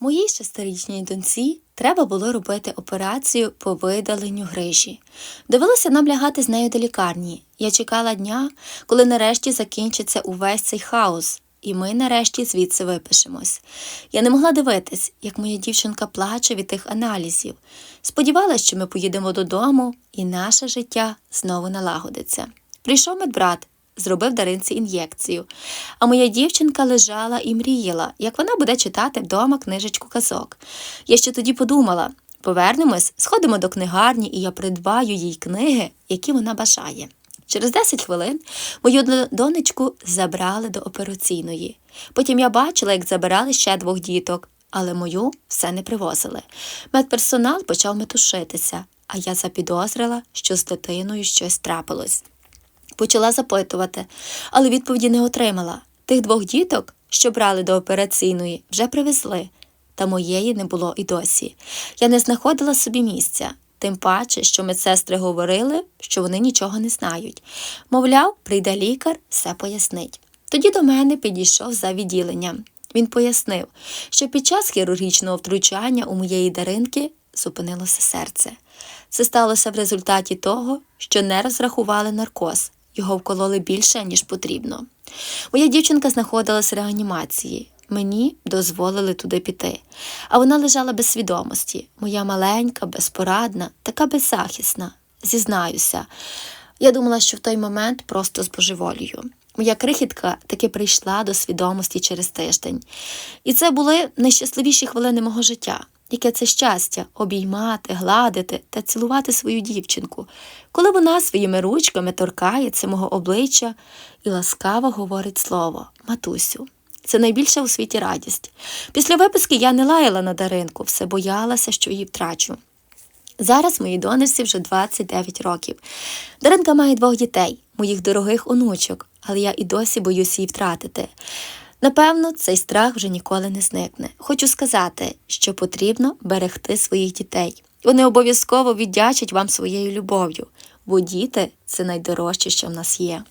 Моїй шестирічній доньці треба було робити операцію по видаленню грижі. Довелося нам лягати з нею до лікарні. Я чекала дня, коли нарешті закінчиться увесь цей хаос, і ми нарешті звідси випишемось. Я не могла дивитись, як моя дівчинка плаче від тих аналізів. Сподівалась, що ми поїдемо додому, і наше життя знову налагодиться. Прийшов медбрат, зробив даринці ін'єкцію. А моя дівчинка лежала і мріяла, як вона буде читати вдома книжечку казок. Я ще тоді подумала: повернемось, сходимо до книгарні, і я придбаю їй книги, які вона бажає. Через 10 хвилин мою донечку забрали до операційної. Потім я бачила, як забирали ще двох діток, але мою все не привозили. Медперсонал почав метушитися, а я запідозрила, що з дитиною щось трапилось. Почала запитувати, але відповіді не отримала. Тих двох діток, що брали до операційної, вже привезли, та моєї не було і досі. Я не знаходила собі місця, тим паче, що медсестри говорили, що вони нічого не знають. Мовляв, прийде лікар, все пояснить. Тоді до мене підійшов за відділенням. Він пояснив, що під час хірургічного втручання у моєї даринки зупинилося серце. Це сталося в результаті того, що не розрахували наркоз, його вкололи більше, ніж потрібно. Моя дівчинка знаходилась в реанімації. Мені дозволили туди піти. А вона лежала без свідомості, моя маленька, безпорадна, така беззахисна. Зізнаюся, я думала, що в той момент просто збожеволію. Моя крихітка таки прийшла до свідомості через тиждень. І це були найщасливіші хвилини мого життя. Яке це щастя обіймати, гладити та цілувати свою дівчинку, коли вона своїми ручками торкається мого обличчя і ласкаво говорить слово Матусю. Це найбільша у світі радість. Після виписки я не лаяла на Даринку, все боялася, що її втрачу. Зараз моїй донечці вже 29 років. Даринка має двох дітей, моїх дорогих онучок, але я і досі боюсь її втратити. Напевно, цей страх вже ніколи не зникне. Хочу сказати, що потрібно берегти своїх дітей. Вони обов'язково віддячать вам своєю любов'ю, бо діти це найдорожче, що в нас є.